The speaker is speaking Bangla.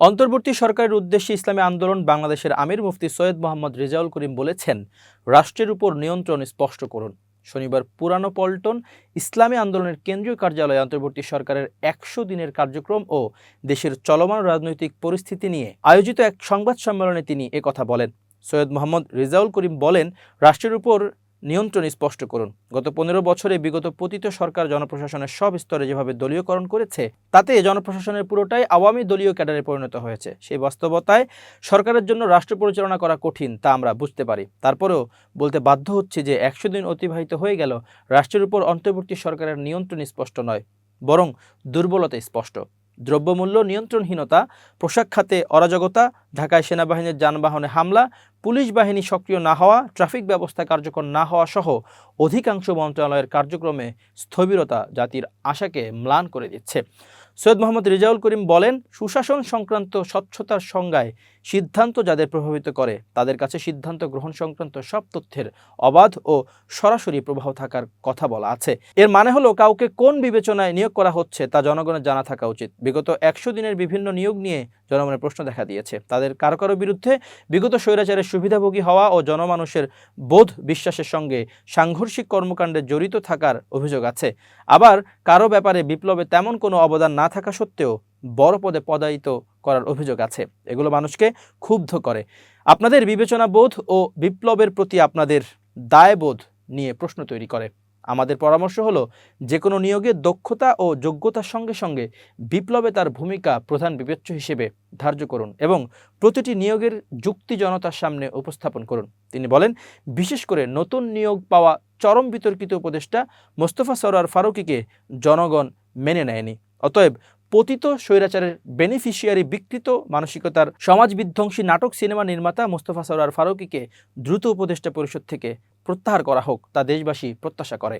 অন্তর্বর্তী সরকারের উদ্দেশ্যে ইসলামী আন্দোলন বাংলাদেশের আমির মুফতি সৈয়দ মোহাম্মদ রেজাউল করিম বলেছেন, রাষ্ট্রের উপর নিয়ন্ত্রণ স্পষ্ট করুন। শনিবার পুরানো পল্টন ইসলামী আন্দোলনের কেন্দ্রীয় কার্যালয়ে অন্তর্বর্তী সরকারের একশো দিনের কার্যক্রম ও দেশের চলমান রাজনৈতিক পরিস্থিতি নিয়ে আয়োজিত এক সংবাদ সম্মেলনে তিনি একথা বলেন। সৈয়দ মোহাম্মদ রেজাউল করিম বলেন, রাষ্ট্রের উপর নিয়ন্ত্রণ স্পষ্ট করুন। গত পনেরো বছরে বিগত পতিত সরকার জনপ্রশাসনের সব স্তরে যেভাবে দলীয়করণ করেছে, তাতে জনপ্রশাসনের পুরোটাই আওয়ামী দলীয় ক্যাডারে পরিণত হয়েছে। সেই বাস্তবতায় সরকারের জন্য রাষ্ট্র পরিচালনা করা কঠিন, তা আমরা বুঝতে পারি। তারপরেও বলতে বাধ্য হচ্ছে যে একশো দিন অতিবাহিত হয়ে গেল, রাষ্ট্রের উপর অন্তর্বর্তী সরকারের নিয়ন্ত্রণ স্পষ্ট নয়, বরং দুর্বলতা স্পষ্ট। দ্রব্যমূল্য নিয়ন্ত্রণহীনতা, পোশাক খাতে অরাজকতা ঢাকায় সেনাবাহিনীর যানবাহনে হামলা, পুলিশ বাহিনী সক্রিয় না হওয়া, ট্রাফিক ব্যবস্থা কার্যকর না হওয়া সহ অধিকাংশ মন্ত্রণালয়ের কার্যক্রমে স্থবিরতা জাতির আশাকে ম্লান করে দিচ্ছে। সৈয়দ মোহাম্মদ রেজাউল করিম বলেন, সুশাসন সংক্রান্ত স্বচ্ছতার সংজ্ঞায় সিদ্ধান্ত যাদের প্রভাবিত করে, তাদের কাছে সিদ্ধান্ত গ্রহণ সংক্রান্ত সব তথ্যের অবাধ ও সরাসরি প্রবাহ থাকার কথা বলা আছে। এর মানে হলো, কাউকে কোন বিবেচনায় নিয়োগ করা হচ্ছে তা জনগণের জানা থাকা উচিত। বিগত একশো দিনের বিভিন্ন নিয়োগ নিয়ে জনগণের প্রশ্ন দেখা দিয়েছে। তাদের কারও কারও বিরুদ্ধে বিগত স্বৈরাচারের সুবিধাভোগী হওয়া ও জনমানুষের বোধ বিশ্বাসের সঙ্গে সাংঘর্ষিক কর্মকাণ্ডে জড়িত থাকার অভিযোগ আছে। আবার কারও ব্যাপারে বিপ্লবে তেমন কোনো অবদান না থাকা সত্ত্বেও বড় পদে পদায়িত করার অভিযোগ আছে। এগুলো মানুষকে ক্ষুব্ধ করে। আপনাদের বিবেচনা বোধ ও বিপ্লবের প্রতি আপনাদের দায়বোধ নিয়ে প্রশ্ন তৈরি করে। আমাদের পরামর্শ হলো যে কোনো নিয়োগে দক্ষতা ও যোগ্যতার সঙ্গে সঙ্গে বিপ্লবে তার ভূমিকা প্রধান বিবেচ্য হিসেবে ধার্য করুন এবং প্রতিটি নিয়োগের যুক্তি জনতার সামনে উপস্থাপন করুন। তিনি বলেন, বিশেষ করে নতুন নিয়োগ পাওয়া চরম বিতর্কিত উপদেষ্টা মোস্তফা সরোয়ার ফারুকিকে জনগণ মেনে নেয়নি। অতএব পতিত স্বৈরাচারের বেনিফিশিয়ারি বিকৃত মানসিকতার সমাজ বিধ্বংসী নাটক সিনেমা নির্মাতা মোস্তফা সরোয়ার ফারুকিকে দ্রুত উপদেষ্টা পরিষদ থেকে প্রত্যাহার করা হোক, তা দেশবাসী প্রত্যাশা করে।